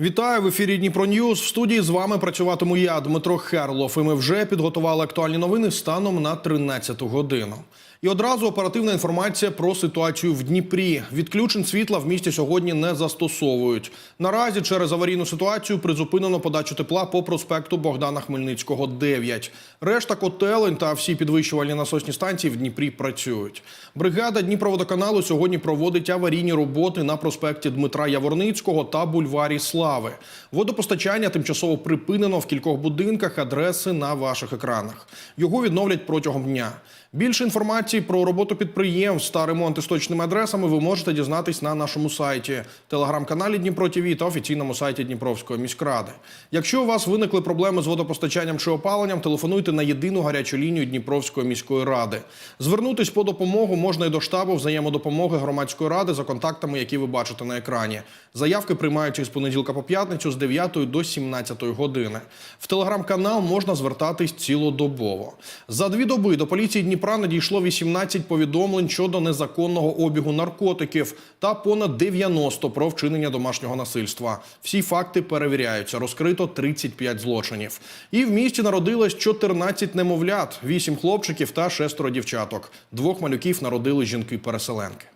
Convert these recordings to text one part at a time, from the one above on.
Вітаю в ефірі Дніпро Ньюз. В студії з вами працюватиму я, Дмитро Херлов. І ми вже підготували актуальні новини станом на 13 годину. І одразу оперативна інформація про ситуацію в Дніпрі. Відключень світла в місті сьогодні не застосовують. Наразі через аварійну ситуацію призупинено подачу тепла по проспекту Богдана Хмельницького, 9. Решта котелень та всі підвищувальні насосні станції в Дніпрі працюють. Бригада Дніпроводоканалу сьогодні проводить аварійні роботи на проспекті Дмитра Яворницького та бульварі Слави. Водопостачання тимчасово припинено в кількох будинках. Адреси на ваших екранах. Його відновлять протягом дня. Більше інформації про роботу підприємств та ремонти з точними адресами ви можете дізнатись на нашому сайті, телеграм-каналі Дніпро ТВ та офіційному сайті Дніпровської міськради. Якщо у вас виникли проблеми з водопостачанням чи опаленням, телефонуйте на єдину гарячу лінію Дніпровської міської ради. Звернутись по допомогу можна і до штабу взаємодопомоги громадської ради за контактами, які ви бачите на екрані. Заявки приймаються з понеділка по п'ятницю з 9 до 17 години. В телеграм-канал можна звертатись цілодобово. За дві доби до поліції Дніпра надійшло 18 повідомлень щодо незаконного обігу наркотиків та понад 90 про вчинення домашнього насильства. Всі факти перевіряються. Розкрито 35 злочинів. І в місті народилось 14 немовлят, 8 хлопчиків та шестеро дівчаток. Двох малюків народили жінки-переселенки.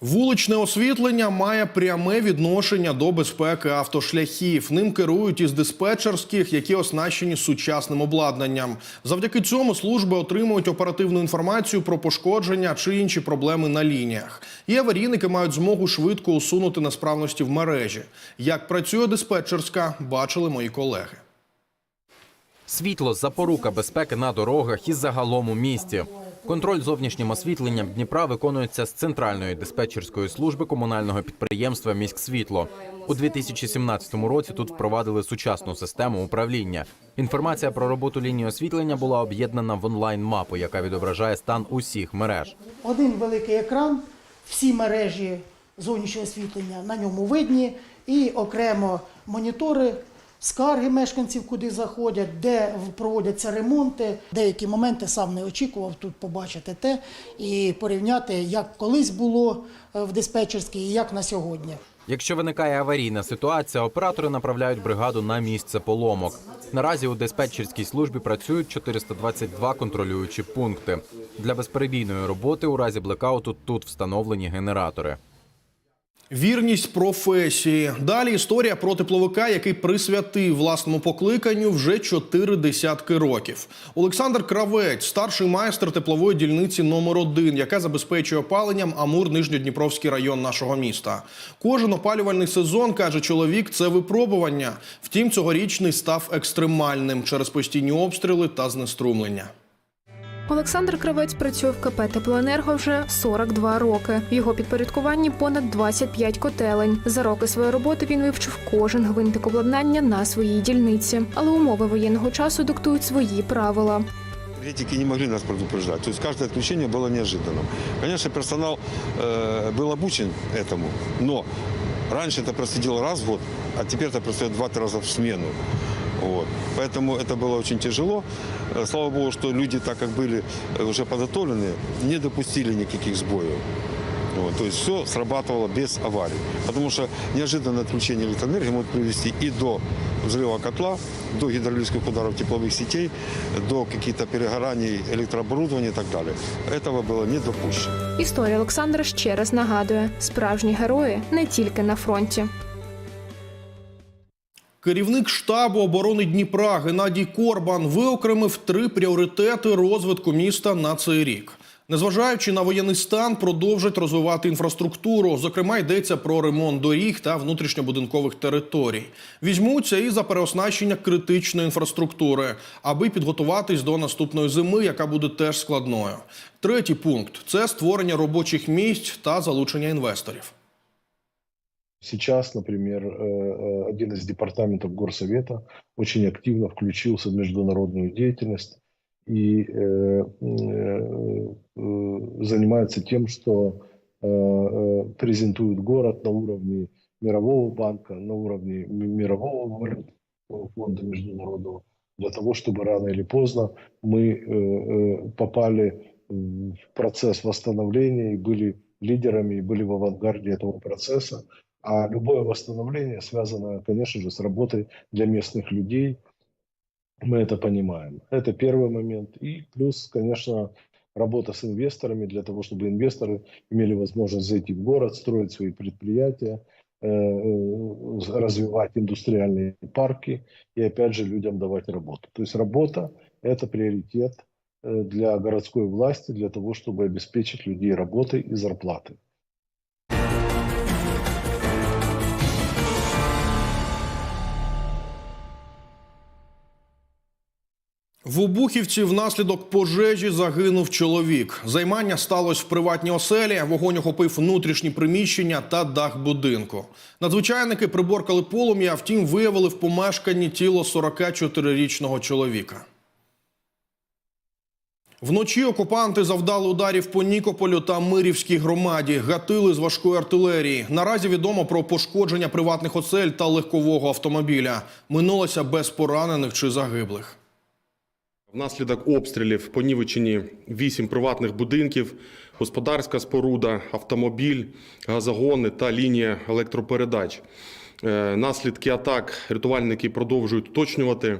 Вуличне освітлення має пряме відношення до безпеки автошляхів. Ним керують із диспетчерських, які оснащені сучасним обладнанням. Завдяки цьому служби отримують оперативну інформацію про пошкодження чи інші проблеми на лініях. І аварійники мають змогу швидко усунути несправності в мережі. Як працює диспетчерська, бачили мої колеги. Світло запорука безпеки на дорогах і загалом у місті. Контроль зовнішнім освітленням Дніпра виконується з центральної диспетчерської служби комунального підприємства Міськсвітло. У 2017 році тут впровадили сучасну систему управління. Інформація про роботу лінії освітлення була об'єднана в онлайн-мапу, яка відображає стан усіх мереж. Один великий екран, всі мережі зовнішнього освітлення на ньому видні, і окремо монітори, скарги мешканців, куди заходять, де проводяться ремонти. Деякі моменти сам не очікував тут побачити те і порівняти, як колись було е, в диспетчерській і як на сьогодні. Якщо виникає аварійна ситуація, оператори направляють бригаду на місце поломок. Наразі у диспетчерській службі працюють 422 контролюючі пункти. Для безперебійної роботи у разі блекауту тут встановлені генератори. Вірність професії. Далі історія про тепловика, який присвятив власному покликанню вже чотири десятки років. Олександр Кравець, старший майстер теплової дільниці номер 1 яка забезпечує опаленням Амур Нижньодніпровський район нашого міста. Кожен опалювальний сезон каже чоловік, це випробування. Втім, цьогорічний став екстремальним через постійні обстріли та знеструмлення. Олександр Кравець працює в КП Теплоенерго вже 42 роки. В його підпорядкуванні понад 25 котелень. За роки своєї роботи він вивчив кожен гвинтик обладнання на своїй дільниці. Але умови воєнного часу диктують свої правила. Энергетики не могли нас предупреждать. То есть каждое отключение было неожиданным. Конечно, персонал э, был обучен этому, но раньше это происходило раз в год, а теперь это происходит два-три раза в смену. Вот. Поэтому это было очень тяжело. Э, Слава богу, что люди, так как были э, уже подготовлены, не допустили никаких сбоев. Вот, то есть все срабатывало без аварий. Потому что неожиданное отключение электроэнергии может привести и до взрыва котла, до гидравлических ударов тепловых сетей, до каких-то перегораний электрооборудования и так далее. Этого было не допущено. Історія Олександра ще раз нагадує: справжні герої не тільки на фронті. Керівник штабу оборони Дніпра Геннадій Корбан виокремив три пріоритети розвитку міста на цей рік. Незважаючи на воєнний стан, продовжать розвивати інфраструктуру. Зокрема, йдеться про ремонт доріг та внутрішньобудинкових територій. Візьмуться і за переоснащення критичної інфраструктури, аби підготуватись до наступної зими, яка буде теж складною. Третій пункт це створення робочих місць та залучення інвесторів. Сейчас, например, э, э, один из департаментов Горсовета очень активно включился в международную деятельность и э, занимается тем, что презентует город на уровне Мирового банка, на уровне Мирового фонда международного, для того, чтобы рано или поздно мы попали в процесс восстановления и были лидерами, и были в авангарде этого процесса. А любое восстановление связано, конечно же, с работой для местных людей. Мы это понимаем. Это первый момент. И плюс, конечно, работа с инвесторами для того, чтобы инвесторы имели возможность зайти в город, строить свои предприятия, э, э, развивать индустриальные парки и, опять же, людям давать работу. То есть работа – это приоритет э, для городской власти, для того, чтобы обеспечить людей работой и зарплатой. В Обухівці внаслідок пожежі загинув чоловік. Займання сталося в приватній оселі. Вогонь охопив внутрішні приміщення та дах будинку. Надзвичайники приборкали полум'я, втім виявили в помешканні тіло 44-річного чоловіка. Вночі окупанти завдали ударів по Нікополю та Мирівській громаді, гатили з важкої артилерії. Наразі відомо про пошкодження приватних осель та легкового автомобіля. Минулося без поранених чи загиблих. Внаслідок обстрілів понівечені вісім приватних будинків, господарська споруда, автомобіль, газогони та лінія електропередач. Е, Наслідки атак рятувальники продовжують уточнювати.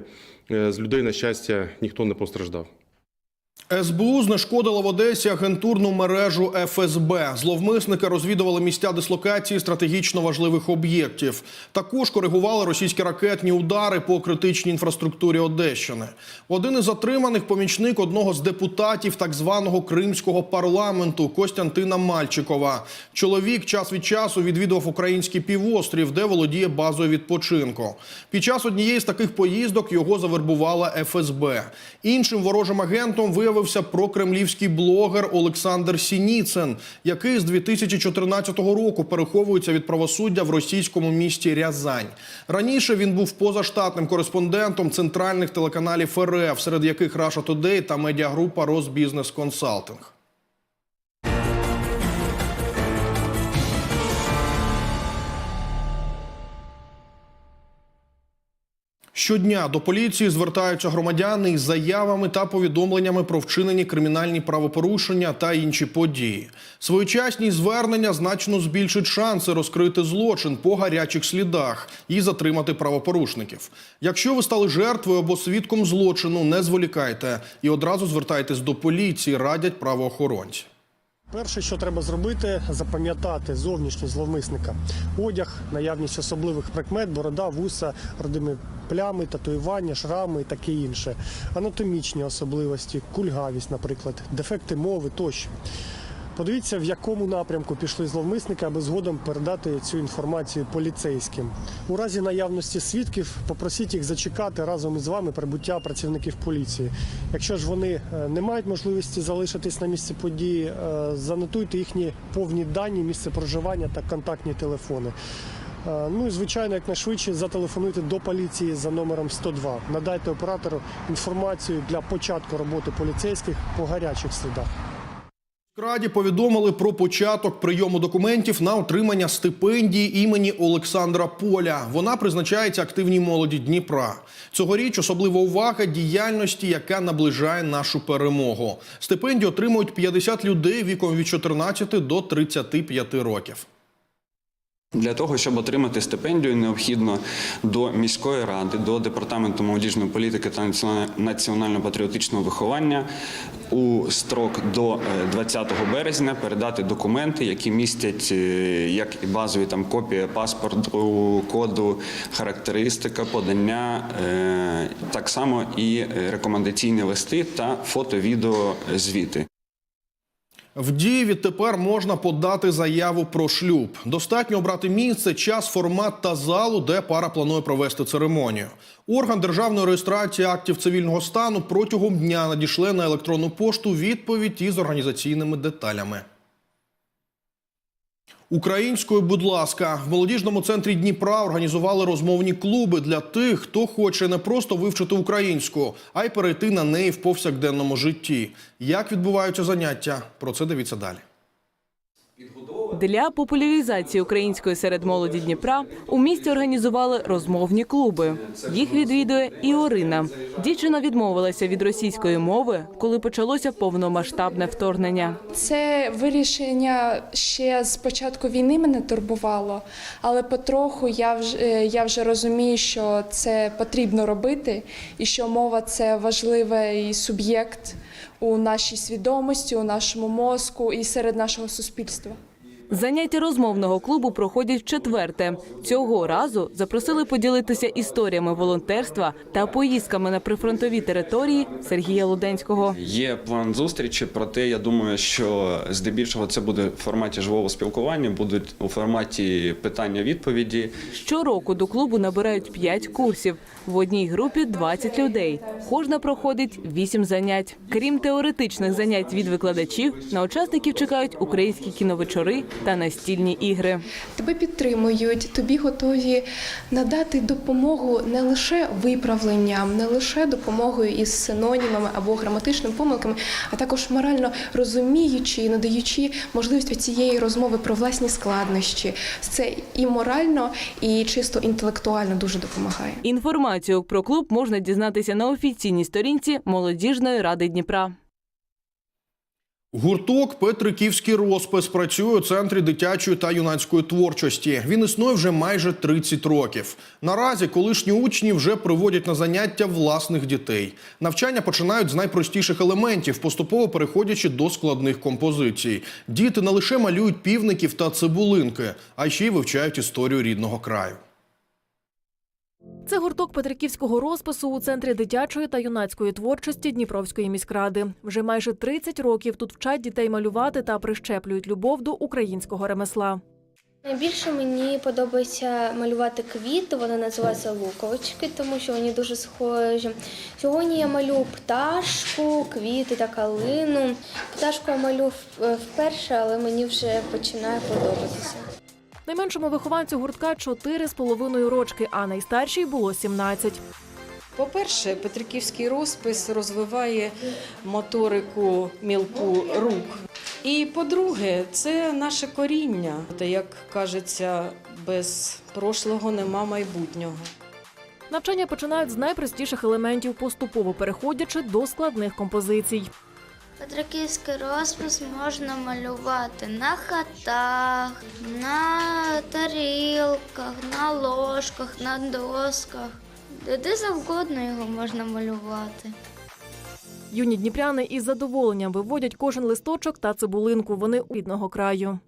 Е, З людей, на щастя, ніхто не постраждав. СБУ знешкодила в Одесі агентурну мережу ФСБ. Зловмисники розвідували місця дислокації стратегічно важливих об'єктів. Також коригували російські ракетні удари по критичній інфраструктурі Одещини. Один із затриманих помічник одного з депутатів так званого кримського парламенту Костянтина Мальчикова. Чоловік час від часу відвідував український півострів, де володіє базою відпочинку. Під час однієї з таких поїздок його завербувала ФСБ. Іншим ворожим агентом виявився прокремлівський блогер Олександр Сініцин, який з 2014 року переховується від правосуддя в російському місті Рязань. Раніше він був позаштатним кореспондентом центральних телеканалів РФ, серед яких Russia Today та медіагрупа Росбізнес Консалтинг. Щодня до поліції звертаються громадяни із заявами та повідомленнями про вчинені кримінальні правопорушення та інші події. Своєчасні звернення значно збільшать шанси розкрити злочин по гарячих слідах і затримати правопорушників. Якщо ви стали жертвою або свідком злочину, не зволікайте і одразу звертайтесь до поліції, радять правоохоронці. Перше, що треба зробити, запам'ятати зовнішність зловмисника. Одяг, наявність особливих прикмет, борода, вуса, родими плями, татуювання, шрами і таке інше. Анатомічні особливості, кульгавість, наприклад, дефекти мови тощо. Подивіться, в якому напрямку пішли зловмисники, аби згодом передати цю інформацію поліцейським. У разі наявності свідків попросіть їх зачекати разом із вами прибуття працівників поліції. Якщо ж вони е, не мають можливості залишитись на місці події, е, занотуйте їхні повні дані, місце проживання та контактні телефони. Е, Ну і звичайно, якнайшвидше зателефонуйте до поліції за номером 102. Надайте оператору інформацію для початку роботи поліцейських по гарячих слідах. Раді повідомили про початок прийому документів на отримання стипендії імені Олександра Поля. Вона призначається активній молоді Дніпра. Цьогоріч особлива увага діяльності, яка наближає нашу перемогу. Стипендію отримують 50 людей віком від 14 до 35 років. Для того, щоб отримати стипендію, необхідно до міської ради, до департаменту молодіжної політики та національно-патріотичного виховання у строк до е, 20 березня передати документи, які містять е, як і базові там копія паспорту, коду, характеристика, подання, е, так само і е, рекомендаційні листи та фото-відео звіти. В дії відтепер можна подати заяву про шлюб. Достатньо обрати місце, час, формат та залу, де пара планує провести церемонію. Орган державної реєстрації актів цивільного стану протягом дня надішле на електронну пошту відповідь із організаційними деталями. Українською, будь ласка, в молодіжному центрі Дніпра організували розмовні клуби для тих, хто хоче не просто вивчити українську, а й перейти на неї в повсякденному житті. Як відбуваються заняття? Про це дивіться далі. Для популяризації української серед молоді Дніпра у місті організували розмовні клуби. Їх відвідує і Орина. Дівчина відмовилася від російської мови, коли почалося повномасштабне вторгнення. Це вирішення ще з початку війни мене турбувало, але потроху я вже, я вже розумію, що це потрібно робити, і що мова це важливий суб'єкт у нашій свідомості, у нашому мозку і серед нашого суспільства. Заняття розмовного клубу проходять четверте. Цього разу запросили поділитися історіями волонтерства та поїздками на прифронтові території Сергія Луденського. Є план зустрічі, проте я думаю, що здебільшого це буде в форматі живого спілкування, будуть у форматі питання-відповіді. Щороку до клубу набирають 5 курсів. В одній групі 20 людей. Кожна проходить 8 занять. Крім теоретичних занять від викладачів, на учасників чекають українські кіновечори та настільні ігри. Тебе підтримують, тобі готові надати допомогу не лише виправленням, не лише допомогою із синонімами або граматичними помилками, а також морально розуміючи і надаючи можливість цієї розмови про власні складнощі. Це і морально, і чисто інтелектуально дуже допомагає. Інформацію про клуб можна дізнатися на офіційній сторінці молодіжної ради Дніпра. Гурток Петриківський розпис працює у центрі дитячої та юнацької творчості. Він існує вже майже 30 років. Наразі колишні учні вже приводять на заняття власних дітей. Навчання починають з найпростіших елементів, поступово переходячи до складних композицій. Діти не лише малюють півників та цибулинки, а ще й вивчають історію рідного краю. Це гурток Петриківського розпису у центрі дитячої та юнацької творчості Дніпровської міськради. Вже майже 30 років тут вчать дітей малювати та прищеплюють любов до українського ремесла. Найбільше мені подобається малювати квіти, вони називаються луковички, тому що вони дуже схожі. Сьогодні я малюю пташку, квіти та калину. Пташку я малю вперше, але мені вже починає подобатися. Найменшому вихованцю гуртка 4,5 рочки, а найстаршій було 17. По-перше, Петриківський розпис розвиває моторику мілку рук. І по-друге, це наше коріння. Та, Як кажеться, без прошлого нема майбутнього. Навчання починають з найпростіших елементів, поступово переходячи до складних композицій. Петриківський розпис можна малювати на хатах, на тарілках, на ложках, на досках. Де завгодно його можна малювати. Юні дніпряни із задоволенням виводять кожен листочок та цибулинку. Вони у рідного краю.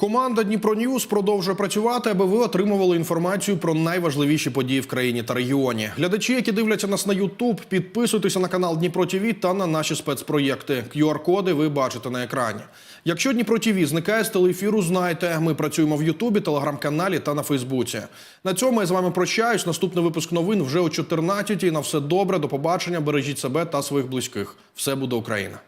Команда Дніпро Ньюз продовжує працювати, аби ви отримували інформацію про найважливіші події в країні та регіоні. Глядачі, які дивляться нас на Ютуб, підписуйтеся на канал Дніпро ТВ та на наші спецпроєкти. QR-коди ви бачите на екрані. Якщо Дніпро ТВ зникає з телеефіру, знайте, ми працюємо в Ютубі, телеграм-каналі та на Фейсбуці. На цьому я з вами прощаюсь. Наступний випуск новин вже о 14 На все добре, до побачення. Бережіть себе та своїх близьких. Все буде Україна.